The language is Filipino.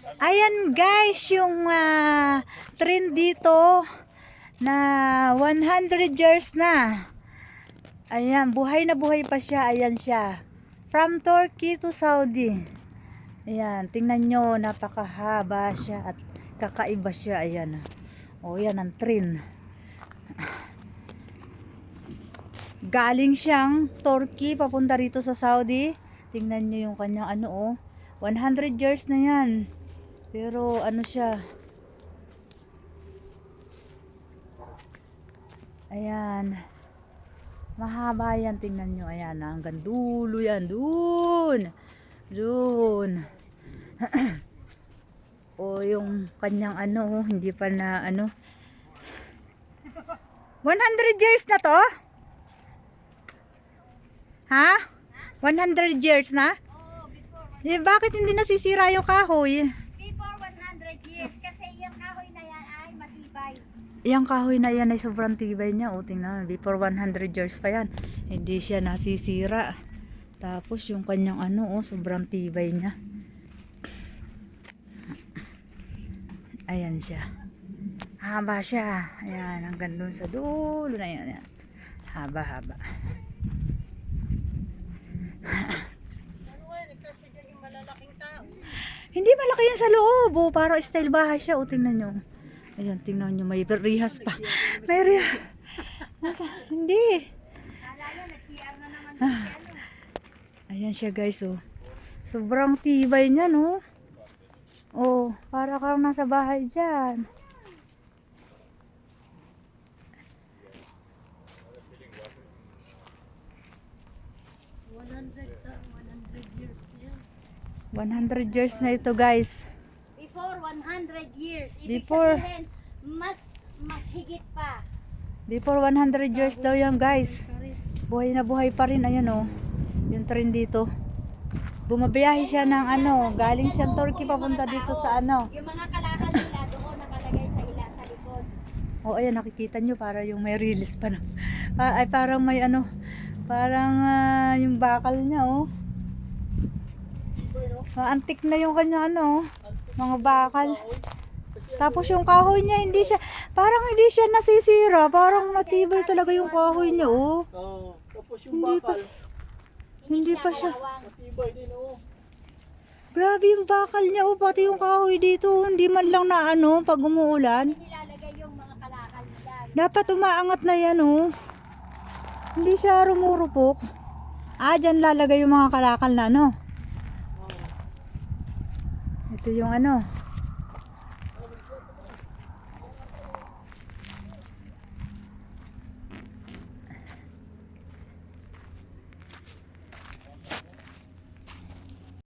Ayan guys, yung ah, trend dito na 100 years na. Ayan, buhay na buhay pa siya. Ayan siya. From Turkey to Saudi. Ayan, tingnan nyo, napakahaba siya at kakaiba siya. Ayan. O, yan ang trend. Galing siyang Turkey papunta rito sa Saudi. Tingnan nyo yung kanyang ano oh. 100 years na yan. Pero ano siya. Ayan. Mahaba yan. Tingnan nyo. Ayan. Hanggang dulo yan. Dun. Dun. o yung kanyang ano. oh, Hindi pa na ano. 100 years na to? Ha? 100 years na? Eh, bakit hindi nasisira yung kahoy? Before 100 years, kasi yung kahoy na yan ay matibay. Yung kahoy na yan ay sobrang tibay niya. O, tingnan. Before 100 years pa yan. Hindi siya nasisira. Tapos yung kanyang ano, oh, sobrang tibay niya. Ayan siya. Haba siya. Ayan, hanggang dun sa dulo na yan. Ayan. Haba, haba. Hindi malaki yan sa loob. Oh, para style bahay siya. O, tingnan nyo. Ayan, tingnan nyo. May rihas pa. May rihas. Nasa, hindi. Ano. Ayan siya guys, oh. Sobrang tibay niya, no? Oh, para kang nasa bahay dyan. years 100 years na ito, guys. Before 100 years. Ibig Before- sabihin, mas, mas higit pa. Before 100 years daw yan, guys. Buhay na buhay pa rin, ayan, oh. Yung train dito. Bumabiyahe siya ng ano, galing siyang Turkey papunta dito sa ano. Yung mga kalakal nila doon nakalagay sa ila sa likod. Oh, ayan, nakikita nyo, para yung may release pa na. Pa- ay, parang may ano, parang ah, yung bakal niya, oh. Ah, antik na yung kanya, ano, oh, mga bakal. Tapos yung kahoy niya, hindi siya, parang hindi siya nasisira. Parang matibay talaga yung kahoy niya, oh. Oo. Tapos yung bakal, hindi pa siya. Matibay din oh. Grabe yung bakal niya, oh. Pati yung kahoy dito, hindi man lang na ano, pag umuulan. Nilalagay yung mga kalakal nila. Dapat umaangat na yan, oh. Hindi siya rumurupok. Ah, dyan lalagay yung mga kalakal na ano. Ito yung ano.